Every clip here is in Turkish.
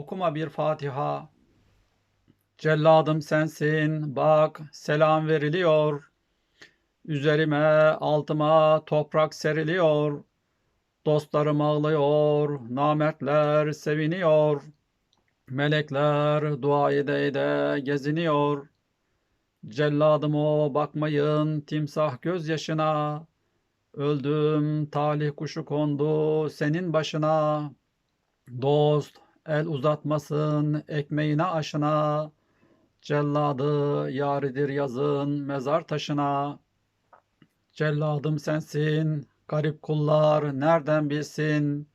Okuma bir Fatiha. Celladım sensin, bak selam veriliyor. Üzerime, altıma toprak seriliyor. Dostlarım ağlıyor, namertler seviniyor. Melekler dua ede ede geziniyor. Celladım o bakmayın timsah gözyaşına. Öldüm talih kuşu kondu senin başına. Dost el uzatmasın ekmeğine aşına. Celladı yaridir yazın mezar taşına. Celladım sensin, garip kullar nereden bilsin?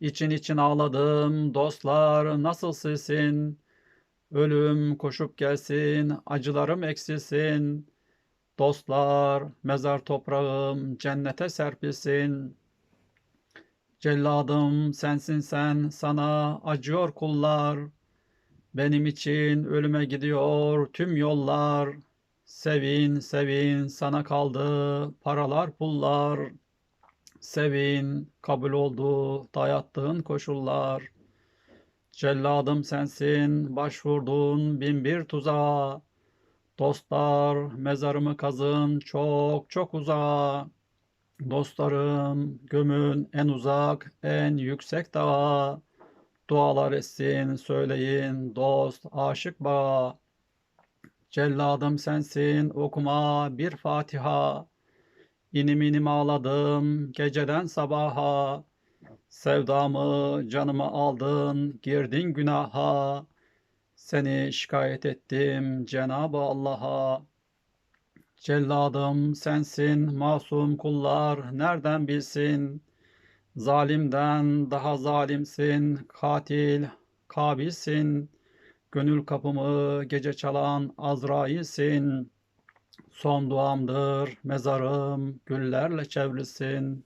İçin için ağladım, dostlar nasıl silsin? Ölüm koşup gelsin, acılarım eksilsin. Dostlar, mezar toprağım cennete serpilsin. Celladım sensin sen, sana acıyor kullar. Benim için ölüme gidiyor tüm yollar. Sevin, sevin, sana kaldı paralar, pullar. Sevin, kabul oldu dayattığın koşullar. Celladım sensin, başvurdun bin bir tuzağa. Dostlar, mezarımı kazın çok çok uzağa. Dostlarım, gömün en uzak, en yüksek dağa. Dualar etsin, söyleyin dost, aşık bağa. Celladım sensin, okuma bir Fatiha. İnim inim ağladım geceden sabaha. Sevdamı, canımı aldın, girdin günaha. Seni şikayet ettim Cenab-ı Allah'a. Celladım sensin, masum kullar nereden bilsin? Zalimden daha zalimsin, katil, kabilsin. Gönül kapımı gece çalan Azrail'sin. Son duamdır mezarım güllerle çevrilsin.